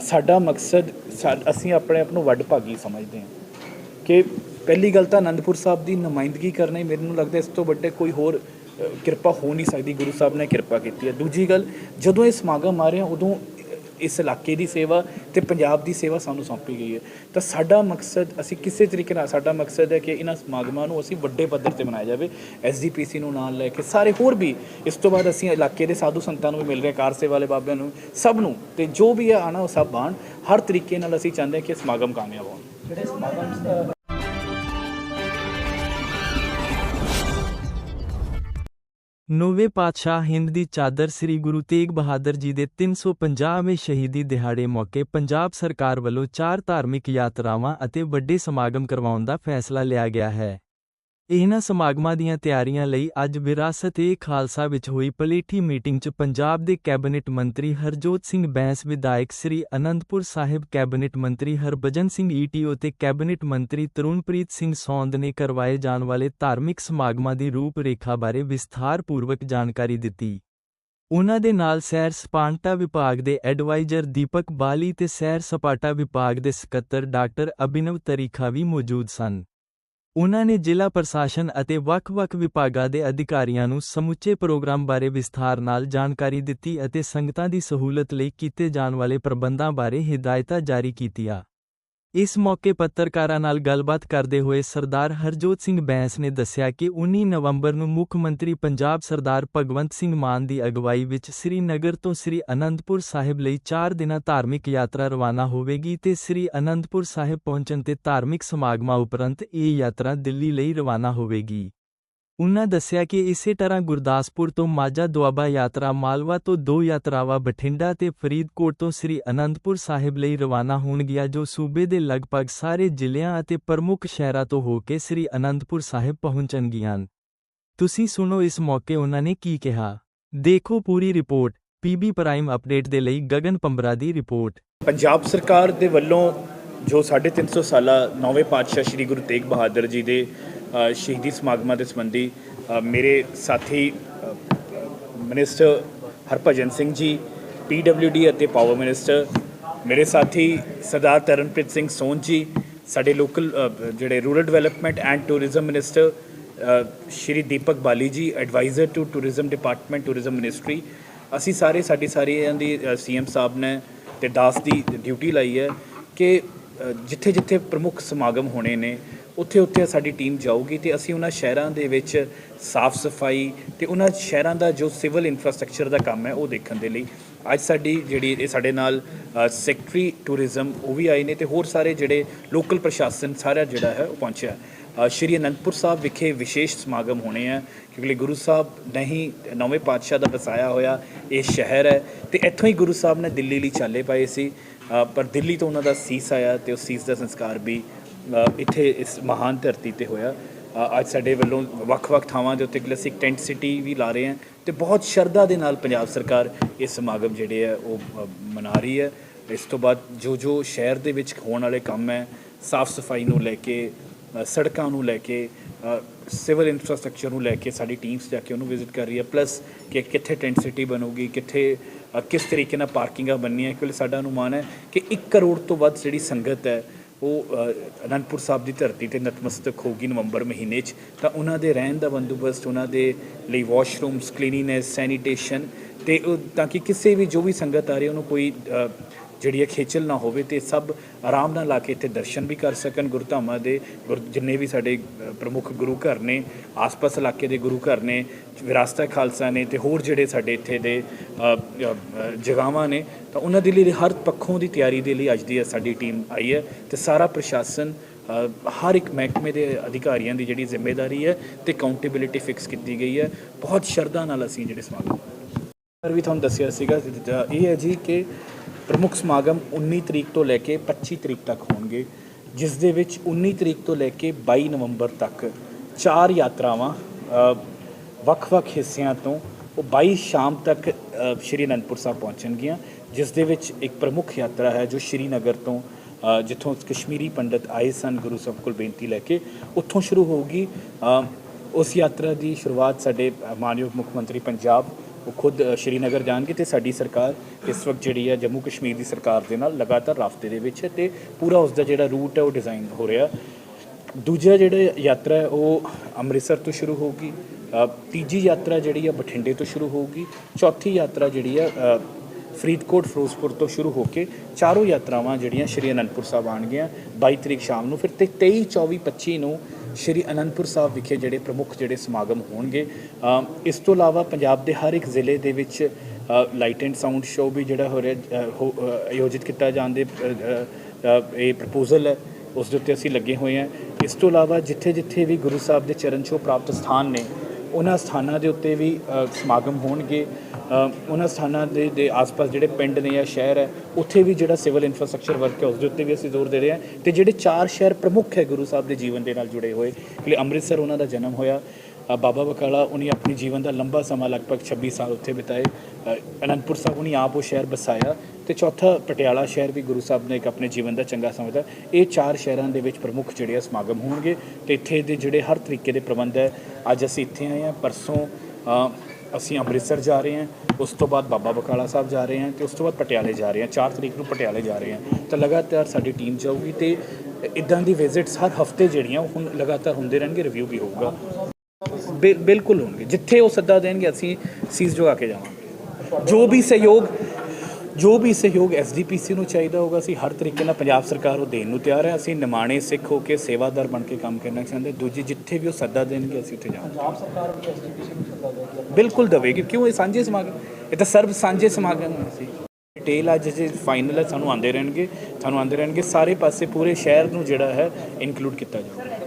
ਸਾਡਾ ਮਕਸਦ ਸਾ- ਅਸੀਂ ਆਪਣੇ ਆਪ ਨੂੰ ਵੱਡ ਭਾਗੀ ਸਮਝਦੇ ਹਾਂ ਕਿ ਪਹਿਲੀ ਗੱਲ ਤਾਂ ਅਨੰਦਪੁਰ ਸਾਹਿਬ ਦੀ ਨੁਮਾਇੰਦਗੀ ਕਰਨੀ ਮੈਨੂੰ ਲੱਗਦਾ ਇਸ ਤੋਂ ਵੱਡੇ ਕੋਈ ਹੋਰ ਕਿਰਪਾ ਹੋ ਨਹੀਂ ਸਕਦੀ, ਗੁਰੂ ਸਾਹਿਬ ਨੇ ਕਿਰਪਾ ਕੀਤੀ ਹੈ। ਦੂਜੀ ਗੱਲ, ਜਦੋਂ ਇਹ ਸਮਾਗਮ ਆ ਰਿਹਾ, ਉਦੋਂ ਇਸ ਇਲਾਕੇ ਦੀ ਸੇਵਾ ਤੇ ਪੰਜਾਬ ਦੀ ਸੇਵਾ ਸਾਨੂੰ ਸੌਂਪੀ ਗਈ ਹੈ। ਤਾਂ ਸਾਡਾ ਮਕਸਦ, ਅਸੀਂ ਕਿਸੇ ਤਰੀਕੇ ਨਾਲ, ਸਾਡਾ ਮਕਸਦ ਹੈ ਕਿ ਇਹਨਾਂ ਸਮਾਗਮਾਂ ਨੂੰ ਅਸੀਂ ਵੱਡੇ ਪੱਧਰ ਤੇ ਮਨਾਇਆ ਜਾਵੇ ਐਸਜੀਪੀਸੀ ਨੂੰ ਨਾਲ ਲੈ ਕੇ, ਸਾਰੇ ਹੋਰ ਵੀ, ਇਸ ਤੋਂ ਬਾਅਦ ਅਸੀਂ ਇਲਾਕੇ ਦੇ ਸਾਧੂ ਸੰਤਾਂ ਨੂੰ ਵੀ ਮਿਲ ਰਹੇ, ਕਾਰ ਸੇਵਾ ਵਾਲੇ ਬਾਬਿਆਂ ਨੂੰ, ਸਭ ਨੂੰ, ਤੇ ਜੋ ਵੀ ਆ ਆਣਾ ਉਹ ਸਭ ਆਉਣ। ਹਰ ਤਰੀਕੇ ਨਾਲ ਅਸੀਂ ਚਾਹੁੰਦੇ ਹਾਂ ਕਿ ਸਮਾਗਮ ਕਾਮਯਾਬ ਹੋਣ। ਜਿਹੜੇ ਸਮਾਗਮ ਨੌਵੇਂ ਪਾਤਸ਼ਾਹ ਹਿੰਦ ਦੀ ਚਾਦਰ ਸ੍ਰੀ ਗੁਰੂ ਤੇਗ ਬਹਾਦਰ ਜੀ ਦੇ 350ਵੇਂ ਸ਼ਹੀਦੀ ਦਿਹਾੜੇ ਮੌਕੇ ਪੰਜਾਬ ਸਰਕਾਰ ਵੱਲੋਂ ਚਾਰ ਧਾਰਮਿਕ ਯਾਤਰਾਵਾਂ ਅਤੇ ਵੱਡੇ ਸਮਾਗਮ ਕਰਵਾਉਣ ਦਾ ਫੈਸਲਾ ਲਿਆ ਗਿਆ ਹੈ। ਇਹਨਾਂ ਸਮਾਗਮਾਂ ਦੀਆਂ ਤਿਆਰੀਆਂ ਲਈ ਅੱਜ ਵਿਰਾਸਤ-ਏ ਖਾਲਸਾ ਵਿੱਚ ਹੋਈ ਪਲੇਠੀ ਮੀਟਿੰਗ 'ਚ ਪੰਜਾਬ ਦੇ ਕੈਬਨਿਟ ਮੰਤਰੀ ਹਰਜੋਤ ਸਿੰਘ ਬੈਂਸ, ਵਿਧਾਇਕ ਸ੍ਰੀ ਅਨੰਦਪੁਰ ਸਾਹਿਬ ਕੈਬਨਿਟ ਮੰਤਰੀ ਹਰਭਜਨ ਸਿੰਘ ਈਟੀਓ ਤੇ ਕੈਬਨਿਟ ਮੰਤਰੀ ਤਰੁਣਪ੍ਰੀਤ ਸਿੰਘ ਸੌਂਦ ਨੇ ਕਰਵਾਏ ਜਾਣ ਵਾਲੇ ਧਾਰਮਿਕ ਸਮਾਗਮਾਂ ਦੀ ਰੂਪਰੇਖਾ ਬਾਰੇ ਵਿਸਥਾਰਪੂਰਵਕ ਜਾਣਕਾਰੀ ਦਿੱਤੀ। ਉਨ੍ਹਾਂ ਦੇ ਨਾਲ ਸੈਰ ਸਪਾਟਾ ਵਿਭਾਗ ਦੇ ਐਡਵਾਈਜ਼ਰ ਦੀਪਕ ਬਾਲੀ ਤੇ ਸੈਰ ਸਪਾਟਾ ਵਿਭਾਗ ਦੇ ਸਕੱਤਰ ਡਾਕਟਰ ਅਭਿਨਵ ਤਰੀਖਾ ਵੀ ਮੌਜੂਦ ਸਨ। ਉਨ੍ਹਾਂ ਨੇ ਜ਼ਿਲ੍ਹਾ ਪ੍ਰਸ਼ਾਸਨ ਅਤੇ ਵੱਖ-ਵੱਖ ਵਿਭਾਗਾਂ ਦੇ ਅਧਿਕਾਰੀਆਂ ਨੂੰ ਸਮੁੱਚੇ ਪ੍ਰੋਗਰਾਮ ਬਾਰੇ ਵਿਸਥਾਰ ਨਾਲ ਜਾਣਕਾਰੀ ਦਿੱਤੀ ਅਤੇ ਸੰਗਤਾਂ ਦੀ ਸਹੂਲਤ ਲਈ ਕੀਤੇ ਜਾਣ ਵਾਲੇ ਪ੍ਰਬੰਧਾਂ ਬਾਰੇ ਹਿਦਾਇਤਾਂ ਜਾਰੀ ਕੀਤੀਆਂ। ਇਸ ਮੌਕੇ ਪੱਤਰਕਾਰਾਂ ਨਾਲ ਗੱਲਬਾਤ ਕਰਦੇ ਹੋਏ ਸਰਦਾਰ ਹਰਜੋਤ ਸਿੰਘ ਬੈਂਸ ਨੇ ਦੱਸਿਆ ਕਿ 19 ਨਵੰਬਰ ਨੂੰ ਮੁੱਖ ਮੰਤਰੀ ਪੰਜਾਬ ਸਰਦਾਰ ਭਗਵੰਤ ਸਿੰਘ ਮਾਨ ਦੀ ਅਗਵਾਈ ਵਿੱਚ ਸ੍ਰੀਨਗਰ ਤੋਂ ਸ੍ਰੀ ਅਨੰਦਪੁਰ ਸਾਹਿਬ ਲਈ 4 ਦਿਨਾਂ ਧਾਰਮਿਕ ਯਾਤਰਾ ਰਵਾਨਾ ਹੋਵੇਗੀ ਤੇ ਸ੍ਰੀ ਅਨੰਦਪੁਰ ਸਾਹਿਬ ਪਹੁੰਚਣ ਤੇ ਧਾਰਮਿਕ ਸਮਾਗਮਾਂ ਉਪਰੰਤ ਇਹ ਯਾਤਰਾ ਦਿੱਲੀ ਲਈ ਰਵਾਨਾ ਹੋਵੇਗੀ। ਉਨ੍ਹਾਂ ਦੱਸਿਆ ਕਿ ਇਸੇ ਤਰ੍ਹਾਂ ਗੁਰਦਾਸਪੁਰ ਤੋਂ ਮਾਝਾ ਦੁਆਬਾ ਯਾਤਰਾ, ਮਾਲਵਾ ਤੋਂ ਦੋ ਯਾਤਰਾਵਾਂ, ਬਠਿੰਡਾ ਤੇ ਫਰੀਦਕੋਟ ਤੋਂ ਸ੍ਰੀ ਅਨੰਦਪੁਰ ਸਾਹਿਬ ਲਈ ਰਵਾਨਾ ਹੋਣਗੀਆਂ, ਜੋ ਸੂਬੇ ਦੇ ਲਗਭਗ ਸਾਰੇ ਜ਼ਿਲ੍ਹਿਆਂ ਅਤੇ ਪ੍ਰਮੁੱਖ ਸ਼ਹਿਰਾਂ ਤੋਂ ਹੋ ਕੇ ਸ੍ਰੀ ਅਨੰਦਪੁਰ ਸਾਹਿਬ ਪਹੁੰਚਣਗੀਆਂ। ਤੁਸੀਂ ਸੁਣੋ ਇਸ ਮੌਕੇ ਉਨ੍ਹਾਂ ਨੇ ਕੀ ਕਿਹਾ। ਦੇਖੋ ਪੂਰੀ ਰਿਪੋਰਟ ਪੀਬੀ ਪ੍ਰਾਈਮ ਅਪਡੇਟ ਦੇ ਲਈ ਗਗਨ ਪੰਬਰਾ ਦੀ ਰਿਪੋਰਟ। ਪੰਜਾਬ ਸਰਕਾਰ ਦੇ ਵੱਲੋਂ ਜੋ 350 ਸਾਲਾ ਨੌਵੇਂ ਪਾਤਸ਼ਾਹ ਸ੍ਰੀ ਗੁਰੂ ਤੇਗ ਬਹਾਦਰ ਜੀ ਦੇ ਸ਼ਹੀਦੀ ਸਮਾਗਮਾਂ ਦੇ ਸੰਬੰਧੀ ਮੇਰੇ ਸਾਥੀ ਅ, ਮਿਨਿਸਟਰ ਹਰਭਜਨ ਸਿੰਘ ਜੀ ਪੀਡਬਲਯੂਡੀ ਅਤੇ ਪਾਵਰ ਮਿਨਿਸਟਰ ਮੇਰੇ ਸਾਥੀ ਸਰਦਾਰ ਤਰਨਪ੍ਰੀਤ ਸਿੰਘ ਸੋਨ ਜੀ ਸਾਡੇ ਲੋਕਲ ਜਿਹੜੇ rural development and tourism minister Shri Deepak Bali ji adviser to tourism department tourism ministry ਅਸੀਂ ਸਾਰੇ ਸਾਡੀ ਸਾਰੀਆਂ ਦੀ ਸੀਐਮ ਸਾਹਿਬ ਨੇ ਤੇ ਦਾਸ ਦੀ ਡਿਊਟੀ ਲਾਈ ਹੈ ਕਿ ਜਿੱਥੇ ਜਿੱਥੇ ਪ੍ਰਮੁੱਖ ਸਮਾਗਮ ਹੋਣੇ ਨੇ ਉੱਥੇ ਉੱਥੇ ਸਾਡੀ ਟੀਮ ਜਾਊਗੀ ਤੇ ਅਸੀਂ ਉਹਨਾਂ ਸ਼ਹਿਰਾਂ ਦੇ ਵਿੱਚ ਸਾਫ਼ ਸਫ਼ਾਈ ਤੇ ਉਹਨਾਂ ਸ਼ਹਿਰਾਂ ਦਾ ਜੋ ਸਿਵਲ ਇਨਫਰਾਸਟ੍ਰਕਚਰ ਦਾ ਕੰਮ ਹੈ, ਉਹ ਦੇਖਣ ਦੇ ਲਈ। ਅੱਜ ਸਾਡੀ ਜਿਹੜੀ, ਇਹ ਸਾਡੇ ਨਾਲ ਸੈਕਟਰੀ ਟੂਰਿਜ਼ਮ, ਉਹ ਵੀ ਆਏ ਨੇ ਤੇ ਹੋਰ ਸਾਰੇ ਜਿਹੜੇ ਲੋਕਲ ਪ੍ਰਸ਼ਾਸਨ ਸਾਰਾ ਜਿਹੜਾ ਹੈ, ਉਹ ਪਹੁੰਚਿਆ। ਸ਼੍ਰੀ ਅਨੰਦਪੁਰ ਸਾਹਿਬ ਵਿਖੇ ਵਿਸ਼ੇਸ਼ ਸਮਾਗਮ ਹੋਣੇ ਆ, ਕਿਉਂਕਿ ਗੁਰੂ ਸਾਹਿਬ ਨੇ ਹੀ ਨੌਵੇਂ ਪਾਤਸ਼ਾਹ ਦਾ ਵਸਾਇਆ ਹੋਇਆ ਇਹ ਸ਼ਹਿਰ ਹੈ ਤੇ ਇੱਥੋਂ ਹੀ ਗੁਰੂ ਸਾਹਿਬ ਨੇ ਦਿੱਲੀ ਲਈ ਚਾਲੇ ਪਾਏ ਸੀ। ਪਰ ਦਿੱਲੀ ਤੋਂ ਉਹਨਾਂ ਦਾ ਸੀਸ ਆਇਆ ਤੇ ਉਸ ਸੀਸ ਦਾ ਸੰਸਕਾਰ ਵੀ ਇੱਥੇ ਇਸ ਮਹਾਨ ਧਰਤੀ ਤੇ ਹੋਇਆ। ਅੱਜ ਸਾਡੇ ਵੱਲੋਂ ਵੱਖ-ਵੱਖ ਥਾਵਾਂ ਦੇ ਉੱਤੇ ਅਸੀਂ ਟੈਂਟ ਸਿਟੀ ਵੀ ਲਾ ਰਹੇ ਹਾਂ ਤੇ ਬਹੁਤ ਸ਼ਰਧਾ ਦੇ ਨਾਲ ਪੰਜਾਬ ਸਰਕਾਰ ਇਹ ਸਮਾਗਮ ਜਿਹੜੇ ਆ ਉਹ ਮਨਾ ਰਹੀ ਹੈ। ਇਸ ਤੋਂ ਬਾਅਦ ਜੋ ਜੋ ਸ਼ਹਿਰ ਦੇ ਵਿੱਚ ਹੋਣ ਵਾਲੇ ਕੰਮ ਹੈ ਸਾਫ਼ ਸਫ਼ਾਈ ਨੂੰ ਲੈ ਕੇ ਸੜਕਾਂ ਨੂੰ ਲੈ ਕੇ ਸਿਵਲ ਇਨਫਰਾਸਟ੍ਰਕਚਰ ਨੂੰ ਲੈ ਕੇ ਸਾਡੀ ਟੀਮਸ ਜਾ ਕੇ ਉਹਨੂੰ ਵਿਜ਼ਿਟ ਕਰ ਰਹੀ ਹੈ ਪਲੱਸ ਕਿ ਕਿੱਥੇ ਟੈਂਟ ਸਿਟੀ ਬਣੂਗੀ, ਕਿੱਥੇ ਕਿਸ ਤਰੀਕੇ ਨਾਲ ਪਾਰਕਿੰਗਾਂ ਬਣਨੀਆਂ ਕਿਉਂਕਿ ਸਾਡਾ ਅਨੁਮਾਨ ਹੈ ਕਿ 1 ਕਰੋੜ ਤੋਂ ਵੱਧ ਜਿਹੜੀ ਸੰਗਤ ਹੈ, ਉਹ ਅਨੰਦਪੁਰ ਸਾਹਿਬ ਦੀ ਧਰਤੀ ਤੇ ਨਤਮਸਤਕ ਹੋਗੀ ਨਵੰਬਰ ਮਹੀਨੇ 'ਚ। ਤਾਂ ਉਹਨਾਂ ਦੇ ਰਹਿਣ ਦਾ ਬੰਦੋਬਸਤ, ਉਹਨਾਂ ਦੇ ਲਈ ਵਾਸ਼ਰੂਮਸ ਕਲੀਨਿਨੈਸ ਸੈਨੀਟੇਸ਼ਨ ਤੇ ਤਾਂ ਕਿ ਕਿਸੇ ਵੀ ਜੋ ਵੀ ਸੰਗਤ ਆ ਰਹੀ ਉਹਨੂੰ ਕੋਈ ਜਿਹੜੀ ਹੈ ਖੇਚਲ ਨਾ ਹੋਵੇ ਤੇ ਸਭ ਆਰਾਮ ਨਾਲ ਆ ਕੇ ਇੱਥੇ ਦਰਸ਼ਨ ਵੀ ਕਰ ਸਕਣ। ਗੁਰਧਾਮਾਂ ਦੇ ਗੁਰ ਜਿੰਨੇ ਵੀ ਸਾਡੇ ਪ੍ਰਮੁੱਖ ਗੁਰੂ ਘਰ ਨੇ ਆਸ-ਪਾਸ ਇਲਾਕੇ ਦੇ ਗੁਰੂ ਘਰ ਨੇ ਵਿਰਾਸਤਾ ਖਾਲਸਾ ਨੇ ਤੇ ਹੋਰ ਜਿਹੜੇ ਸਾਡੇ ਇੱਥੇ ਦੇ ਅ, ਜਗ੍ਹਾਵਾਂ ਨੇ ਤਾਂ ਉਹਨਾਂ ਦੇ ਲਈ ਹਰ ਪੱਖੋਂ ਦੀ ਤਿਆਰੀ ਦੇ ਲਈ ਅੱਜ ਦੀ ਸਾਡੀ ਟੀਮ ਆਈ ਹੈ ਤੇ ਸਾਰਾ ਪ੍ਰਸ਼ਾਸਨ ਹਰ ਇੱਕ ਮਹਿਕਮੇ ਦੇ ਅਧਿਕਾਰੀਆਂ ਦੀ ਜਿਹੜੀ ਜ਼ਿੰਮੇਵਾਰੀ ਹੈ ਤੇ ਅਕਾਊਂਟੇਬਿਲਿਟੀ ਫਿਕਸ ਕੀਤੀ ਗਈ ਹੈ। ਬਹੁਤ ਸ਼ਰਧਾ ਨਾਲ ਅਸੀਂ ਜਿਹੜੇ ਸਮਾਗਮ ਪਰ ਵੀ ਤੁਹਾਨੂੰ ਦੱਸਿਆ ਸੀਗਾ ਇਹ ਹੈ ਜੀ ਕਿ ਪ੍ਰਮੁੱਖ ਸਮਾਗਮ 19 ਤਰੀਕ ਤੋਂ ਲੈ ਕੇ 25 ਤਰੀਕ ਤੱਕ ਹੋਣਗੇ ਜਿਸ ਦੇ ਵਿੱਚ 19 ਤਰੀਕ ਤੋਂ ਲੈ ਕੇ 22 ਨਵੰਬਰ ਤੱਕ ਚਾਰ ਯਾਤਰਾਵਾਂ ਵੱਖ-ਵੱਖ ਹਿੱਸਿਆਂ ਤੋਂ ਉਹ 22 ਸ਼ਾਮ ਤੱਕ ਸ਼੍ਰੀ ਅਨੰਦਪੁਰ ਸਾਹਿਬ ਪਹੁੰਚਣਗੀਆਂ ਜਿਸ ਦੇ ਵਿੱਚ ਇੱਕ ਪ੍ਰਮੁੱਖ ਯਾਤਰਾ ਹੈ ਜੋ ਸ਼੍ਰੀਨਗਰ ਤੋਂ ਜਿੱਥੋਂ ਕਸ਼ਮੀਰੀ ਪੰਡਤ ਆਏ ਸਨ ਗੁਰੂ ਸਾਹਿਬ ਕੋਲ ਬੇਨਤੀ ਲੈ ਕੇ ਉੱਥੋਂ ਸ਼ੁਰੂ ਹੋਊਗੀ। ਅ, ਉਸ ਯਾਤਰਾ ਦੀ ਸ਼ੁਰੂਆਤ ਸਾਡੇ ਮਾਨਯੋਗ ਮੁੱਖ ਮੰਤਰੀ ਪੰਜਾਬ ਉਹ ਖੁਦ ਸ਼੍ਰੀਨਗਰ ਜਾਣਗੇ ਤੇ ਸਾਡੀ ਸਰਕਾਰ ਇਸ ਵਕਤ ਜਿਹੜੀ ਹੈ ਜੰਮੂ ਕਸ਼ਮੀਰ ਦੀ ਸਰਕਾਰ ਦੇ ਨਾਲ ਲਗਾਤਾਰ ਰਾਬਤੇ ਦੇ ਵਿੱਚ ਹੈ ਤੇ ਪੂਰਾ ਉਸ ਦਾ ਜਿਹੜਾ ਰੂਟ ਹੈ ਉਹ ਡਿਜ਼ਾਈਨ ਹੋ ਰਿਹਾ। ਦੂਜਾ ਜਿਹੜਾ ਯਾਤਰਾ ਹੈ ਉਹ ਅੰਮ੍ਰਿਤਸਰ ਤੋਂ ਸ਼ੁਰੂ ਹੋਊਗੀ ਅ, ਤੀਜੀ ਯਾਤਰਾ ਜਿਹੜੀ ਹੈ ਬਠਿੰਡੇ ਤੋਂ ਸ਼ੁਰੂ ਹੋਊਗੀ ਚੌਥੀ ਯਾਤਰਾ ਜਿਹੜੀ ਹੈ ਫਰੀਦਕੋਟ ਫਿਰੋਜ਼ਪੁਰ ਤੋਂ ਸ਼ੁਰੂ ਹੋ ਕੇ ਚਾਰੋਂ ਯਾਤਰਾਵਾਂ ਜਿਹੜੀਆਂ ਸ਼੍ਰੀ ਅਨੰਦਪੁਰ ਸਾਹਿਬ ਆਉਣਗੀਆਂ 22 ਤਰੀਕ ਸ਼ਾਮ ਨੂੰ ਫਿਰ ਤੇ 23 24 25 ਨੂੰ ਸ਼੍ਰੀ ਅਨੰਦਪੁਰ ਸਾਹਿਬ ਵਿਖੇ ਜਿਹੜੇ ਪ੍ਰਮੁੱਖ ਜਿਹੜੇ ਸਮਾਗਮ ਹੋਣਗੇ ਇਸ ਤੋਂ ਇਲਾਵਾ ਪੰਜਾਬ ਦੇ ਹਰ ਇੱਕ ਜ਼ਿਲ੍ਹੇ ਦੇ ਵਿੱਚ ਲਾਈਟ ਐਂਡ ਸਾਊਂਡ ਸ਼ੋਅ ਵੀ ਜਿਹੜਾ ਹੋ ਰਿਹਾ ਹੋ- ਆਯੋਜਿਤ ਕੀਤਾ ਜਾਣ ਦੇ ਇਹ ਪ੍ਰਪੋਜ਼ਲ ਹੈ, ਉਸ ਦੇ ਉੱਤੇ ਅਸੀਂ ਲੱਗੇ ਹੋਏ ਹਾਂ। ਇਸ ਤੋਂ ਇਲਾਵਾ ਜਿੱਥੇ ਜਿੱਥੇ ਵੀ ਗੁਰੂ ਸਾਹਿਬ ਦੇ ਚਰਨ ਛੋਹ ਪ੍ਰਾਪਤ ਸਥਾਨ ਨੇ ਉਹਨਾਂ ਸਥਾਨਾਂ ਦੇ ਉੱਤੇ ਵੀ ਸਮਾਗਮ ਹੋਣਗੇ। ਉਹਨਾਂ ਸਥਾਨਾਂ ਦੇ ਦੇ ਆਸ-ਪਾਸ ਜਿਹੜੇ ਪਿੰਡ ਨੇ ਜਾਂ ਸ਼ਹਿਰ ਹੈ, ਉੱਥੇ ਵੀ ਜਿਹੜਾ ਸਿਵਲ ਇਨਫਰਾਸਟ੍ਰਕਚਰ ਵਰਕ ਹੈ, ਉਸ ਦੇ ਉੱਤੇ ਵੀ ਅਸੀਂ ਜ਼ੋਰ ਦੇ ਰਹੇ ਹਾਂ। ਤੇ ਜਿਹੜੇ ਚਾਰ ਸ਼ਹਿਰ ਪ੍ਰਮੁੱਖ ਹੈ ਗੁਰੂ ਸਾਹਿਬ ਦੇ ਜੀਵਨ ਦੇ ਨਾਲ ਜੁੜੇ ਹੋਏ, ਕਿ ਅੰਮ੍ਰਿਤਸਰ ਉਹਨਾਂ ਦਾ ਜਨਮ ਹੋਇਆ ਬਾਬਾ ਬਕਾਲਾ ਉਹਨੇ ਆਪਣੀ ਜੀਵਨ ਦਾ ਲੰਬਾ ਸਮਾਂ ਲਗਭਗ 26 ਸਾਲ ਉੱਥੇ ਬਿਤਾਏ। ਅਨੰਦਪੁਰ ਸਾਹਿਬ ਉਹਨੇ ਆਪ ਉਹ ਸ਼ਹਿਰ ਬਸਾਇਆ ਤੇ ਚੌਥਾ ਪਟਿਆਲਾ ਸ਼ਹਿਰ ਵੀ ਗੁਰੂ ਸਾਹਿਬ ਨੇ ਇੱਕ ਆਪਣੇ ਜੀਵਨ ਦਾ ਚੰਗਾ ਸਮਝਦਾ। ਇਹ ਚਾਰ ਸ਼ਹਿਰਾਂ ਦੇ ਵਿੱਚ ਪ੍ਰਮੁੱਖ ਜਿਹੜੇ ਆ ਸਮਾਗਮ ਹੋਣਗੇ ਤੇ ਇੱਥੇ ਦੇ ਜਿਹੜੇ ਹਰ ਤਰੀਕੇ ਦੇ ਪ੍ਰਬੰਧ ਹੈ, ਅੱਜ ਅਸੀਂ ਇੱਥੇ ਆਏ ਹਾਂ, ਪਰਸੋਂ ਅਸੀਂ ਅੰਮ੍ਰਿਤਸਰ ਜਾ ਰਹੇ ਹਾਂ, ਉਸ ਤੋਂ ਬਾਅਦ ਬਾਬਾ ਬਕਾਲਾ ਸਾਹਿਬ ਜਾ ਰਹੇ ਹਾਂ ਤੇ ਉਸ ਤੋਂ ਬਾਅਦ ਪਟਿਆਲੇ ਜਾ ਰਹੇ ਹਾਂ। 4 ਤਰੀਕ ਨੂੰ ਪਟਿਆਲੇ ਜਾ ਰਹੇ ਹਾਂ। ਤਾਂ ਲਗਾਤਾਰ ਸਾਡੀ ਟੀਮ ਜਾਊਗੀ ਤੇ ਇਦਾਂ ਦੀ ਵਿਜ਼ਿਟਸ ਹਰ ਹਫ਼ਤੇ ਜਿਹੜੀਆਂ ਉਹ ਹੁਣ ਲਗਾਤਾਰ ਹੁੰਦੇ ਰਹਿਣਗੇ ਰਿਵਿਊ ਵੀ ਹੋਊਗਾ। ਬਿਲਕੁਲ ਹੋਣਗੇ। ਜਿੱਥੇ ਉਹ ਸੱਦਾ ਦੇਣਗੇ ਅਸੀਂ ਸੀਸ ਜਗਾ ਕੇ ਜਾਵਾਂਗੇ। ਜੋ ਵੀ ਸਹਿਯੋਗ ਜੋ ਵੀ ਸਹਿਯੋਗ ਐਸਡੀਪੀਸੀ ਨੂੰ ਚਾਹੀਦਾ ਹੋਗਾ ਅਸੀਂ ਹਰ ਤਰੀਕੇ ਨਾਲ ਪੰਜਾਬ ਸਰਕਾਰ ਉਹ ਦੇਣ ਨੂੰ ਤਿਆਰ ਹੈ। ਅਸੀਂ ਨਿਮਾਣੇ ਸਿੱਖ ਹੋ ਕੇ ਸੇਵਾਦਾਰ ਬਣ ਕੇ ਕੰਮ ਕਰਨਾ ਚਾਹੁੰਦੇ ਦੂਜੀ ਜਿੱਥੇ ਵੀ ਉਹ ਸੱਦਾ ਦੇਣਗੇ ਅਸੀਂ ਉੱਥੇ ਜਾਵਾਂਗੇ। ਪੰਜਾਬ ਸਰਕਾਰ ਵੀ ਐਸਡੀਪੀਸੀ ਨੂੰ ਸੱਦਾ ਦੇ ਕੇ ਬਿਲਕੁਲ ਦਵੇਗੀ। ਕਿਉਂ? ਇਹ ਸਾਂਝੇ ਸਮਾਗਮ ਇਹ ਤਾਂ ਸਰਬ ਸਾਂਝੇ ਸਮਾਗਮ ਹੈ ਸੀ ਡਿਟੇਲ ਅੱਜ ਜੇ ਫਾਈਨਲ ਹੈ ਸਾਨੂੰ ਆਉਂਦੇ ਰਹਿਣਗੇ ਸਾਨੂੰ ਆਉਂਦੇ ਰਹਿਣਗੇ। ਸਾਰੇ ਪਾਸੇ ਪੂਰੇ ਸ਼ਹਿਰ ਨੂੰ ਜਿਹੜਾ ਹੈ ਇਨਕਲੂਡ ਕੀਤਾ ਜਾਊਗਾ।